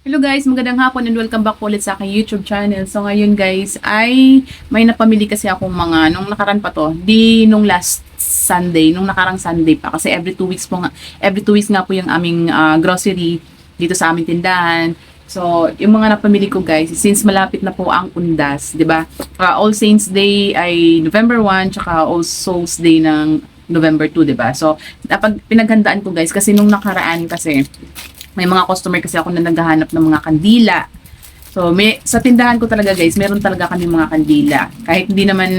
Hello guys, magandang hapon and welcome back ulit sa aking YouTube channel. So ngayon guys ay may napamili kasi akong mga nung nakaraan pa to, di nung last Sunday, nung nakarang Sunday pa kasi every two weeks po nga, every two weeks nga po yung aming ah, grocery dito sa aming tindahan. So, yung mga napamili ko guys, since malapit na po ang undas, 'di ba? Ah, All Saints Day ay November 1 tsaka All Souls Day ng November 2, 'di ba? So, napag pinaghandaan ko guys kasi nung nakaraan kasi may mga customer kasi ako na naghahanap ng mga kandila. So, may, sa tindahan ko talaga guys, meron talaga kami mga kandila. Kahit hindi naman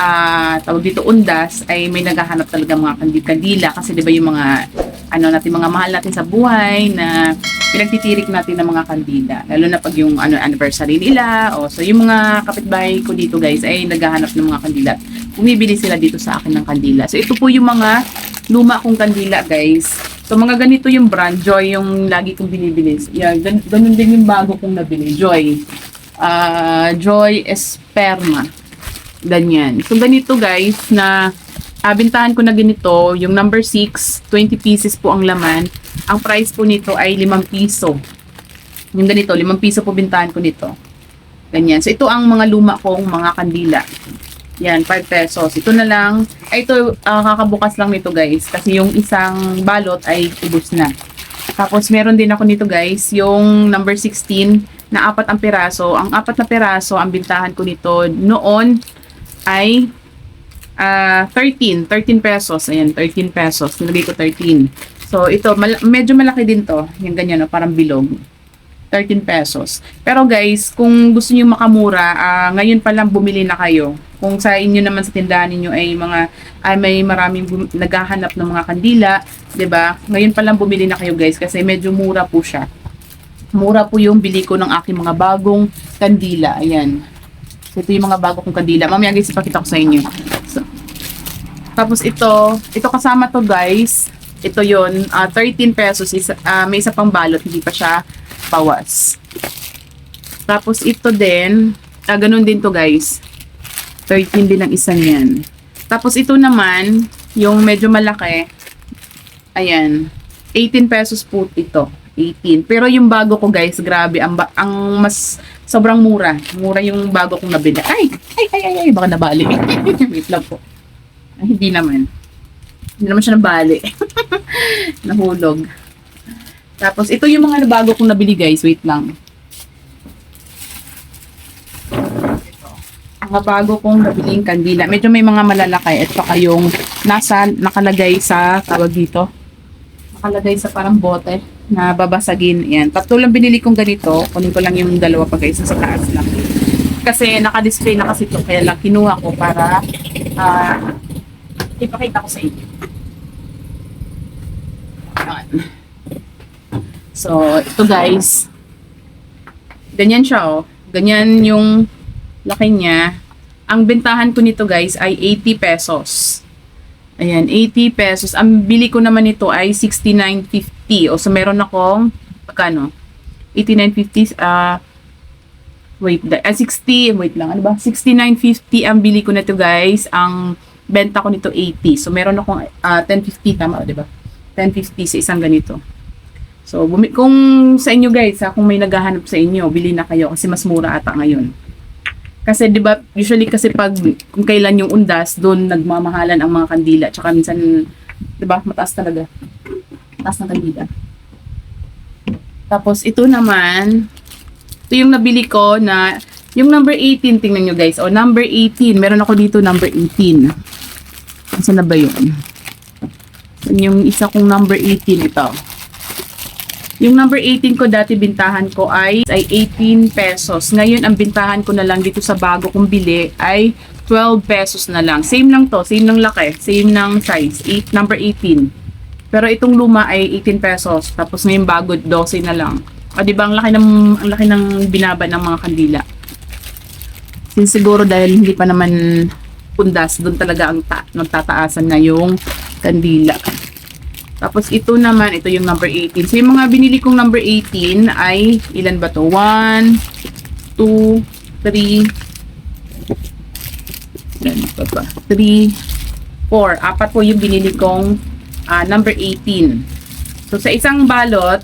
ah tawag dito undas, ay may naghahanap talaga mga kandi- kandila. Kasi di ba yung mga, ano natin, mga mahal natin sa buhay na pinagtitirik natin ng mga kandila. Lalo na pag yung ano, anniversary nila. O, so, yung mga kapitbahay ko dito guys, ay naghahanap ng mga kandila. Bumibili sila dito sa akin ng kandila. So, ito po yung mga luma kong kandila guys. So, mga ganito yung brand. Joy yung lagi kong binibili. Yan, gan- ganun din yung bago kong nabili. Joy. Ah, Joy Esperma. Ganyan. So, ganito guys na bintahan ko na ganito. Yung number 6, 20 pieces po ang laman. Ang price po nito ay 5 piso. Yung ganito, 5 piso po bintahan ko nito. Ganyan. So, ito ang mga luma kong mga kandila. Yan, 5 pesos. Ito na lang. Ay, ito, ah, kakabukas lang nito guys. Kasi yung isang balot ay ubos na. Tapos, meron din ako nito guys. Yung number 16 na apat ang piraso. Ang apat na piraso, ang bintahan ko nito noon ay ah 13. 13 pesos. Ayan, 13 pesos. Nilagay ko 13. So, ito, mal- medyo malaki din to. Yung ganyan, no? parang bilog. 13 pesos. Pero guys, kung gusto niyo makamura, ah, ngayon pa lang bumili na kayo. Kung sa inyo naman sa tindahan ninyo ay mga ay may maraming bum- naghahanap ng mga kandila, 'di ba? Ngayon pa lang bumili na kayo guys kasi medyo mura po siya. Mura po yung bili ko ng aking mga bagong kandila. Ayan. So, ito yung mga bago kong kandila. Mamaya guys, ipakita ko sa inyo. So, tapos ito, ito kasama to guys. Ito yon 13 pesos. Isa, ah, may isa pang balot, hindi pa siya bawas. Tapos ito din, ah, ganun din to guys. 13 din ang isa niyan. Tapos ito naman, yung medyo malaki, ayan, 18 pesos po ito. 18. Pero yung bago ko guys, grabe, ang, ang mas sobrang mura. Mura yung bago kong nabili. Ay, ay, ay, ay, ay baka nabali. Wait lang po. Ay, hindi naman. Hindi naman siya nabali. Nahulog. Tapos, ito yung mga bago kong nabili, guys. Wait lang. Mga bago kong nabiling kandila. Medyo may mga malalaki. At saka yung nasa, nakalagay sa, tawag dito, nakalagay sa parang bote na babasagin. Yan. Tatlo lang binili kong ganito. Kunin ko lang yung dalawa pa, guys. Sa taas lang. Kasi naka-display na kasi ito. Kaya lang kinuha ko para ah, ipakita ko sa inyo. Yan. So, ito guys. Ganyan siya oh. Ganyan yung laki niya. Ang bentahan ko nito guys ay 80 pesos. Ayan, 80 pesos. Ang bili ko naman nito ay 69.50. O so meron akong magkano? 89.50 ah wait, da- ah, 60, wait lang, ano ba? 69.50 ang bili ko nito guys. Ang benta ko nito 80. So meron akong ah, 10.50 tama, 'di ba? 10.50 sa isang ganito. So, kung sa inyo guys, ha, kung may naghahanap sa inyo, bili na kayo kasi mas mura ata ngayon. Kasi 'di ba, usually kasi pag kung kailan yung undas, doon nagmamahalan ang mga kandila. Tsaka minsan 'di ba, mataas talaga. Mataas ng kandila. Tapos ito naman, ito yung nabili ko na yung number 18, tingnan nyo guys. O, number 18. Meron ako dito number 18. Saan na ba yun? Yung isa kong number 18 ito. Yung number 18 ko dati bintahan ko ay ay 18 pesos. Ngayon ang bintahan ko na lang dito sa bago kong bili ay 12 pesos na lang. Same lang to, same ng laki, same ng size. 8, number 18. Pero itong luma ay 18 pesos. Tapos ngayon bago 12 na lang. O di ba ang laki ng ang laki ng binaba ng mga kandila. Since siguro dahil hindi pa naman pundas, doon talaga ang ta nagtataasan na yung kandila. Tapos ito naman, ito yung number 18. So yung mga binili kong number 18 ay ilan ba to? 1, 2, 3, ilan pa ba? 3, 4. Apat po yung binili kong ah, number 18. So sa isang balot,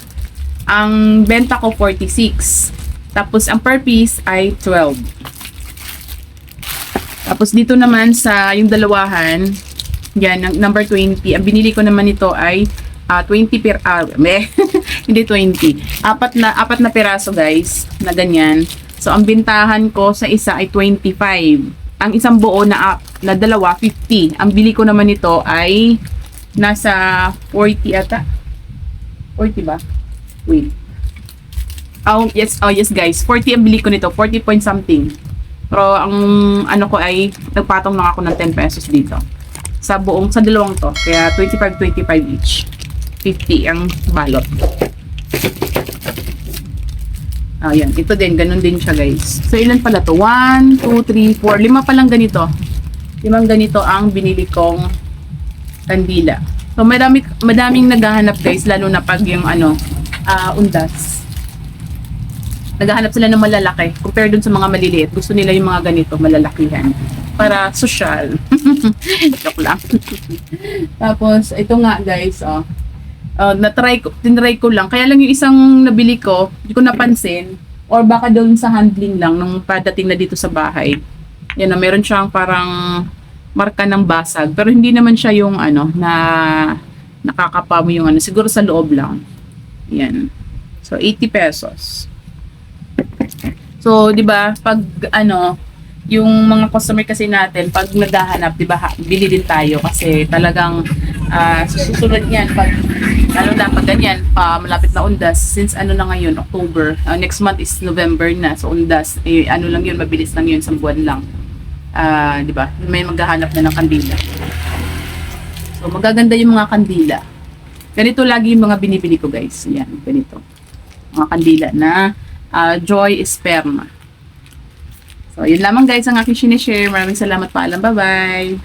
Ang benta ko 46. Tapos ang per piece ay 12. Tapos dito naman sa yung dalawahan, yan, number 20. Ang binili ko naman ito ay ah, 20 per ah, meh, hindi 20. Apat na apat na piraso guys, na ganyan. So ang bintahan ko sa isa ay 25. Ang isang buo na na dalawa 50. Ang bili ko naman ito ay nasa 40 ata. 40 ba? Wait. Oh, yes, oh yes guys. 40 ang bili ko nito, 40 point something. Pero ang ano ko ay nagpatong lang ako ng 10 pesos dito. Sa buong sa dalawang to. Kaya 25 25 each. 50 ang balot. Ah, yan. Ito din, ganun din siya, guys. So, ilan pala to? 1, 2, 3, 4. Lima pa lang ganito. Limang ganito ang binili kong kandila. So, madami, madaming naghahanap, guys. Lalo na pag yung, ano, ah, undas. Naghahanap sila ng malalaki. Compare dun sa mga maliliit. Gusto nila yung mga ganito, malalakihan. Para social. Joke lang. Tapos, ito nga, guys, oh. Uh, na-try ko, tinry ko lang. Kaya lang yung isang nabili ko, hindi ko napansin. Or baka doon sa handling lang nung padating na dito sa bahay. Yan na, meron siyang parang marka ng basag. Pero hindi naman siya yung ano, na nakakapa mo yung ano. Siguro sa loob lang. Yan. So, 80 pesos. So, di ba, pag ano, yung mga customer kasi natin, pag naghahanap, di ba, bili din tayo kasi talagang ah, susunod yan pag ano na pag ganyan pa malapit na undas since ano na ngayon October ah, next month is November na so undas eh, ano lang yun mabilis lang yun isang buwan lang. Ah, di ba may maghahanap na ng kandila. So magaganda yung mga kandila. Ganito lagi yung mga binibili ko guys. Yan ganito. Mga kandila na ah, Joy Esperma So, yun lamang guys ang aking sinishare. Maraming salamat paalam. Bye-bye!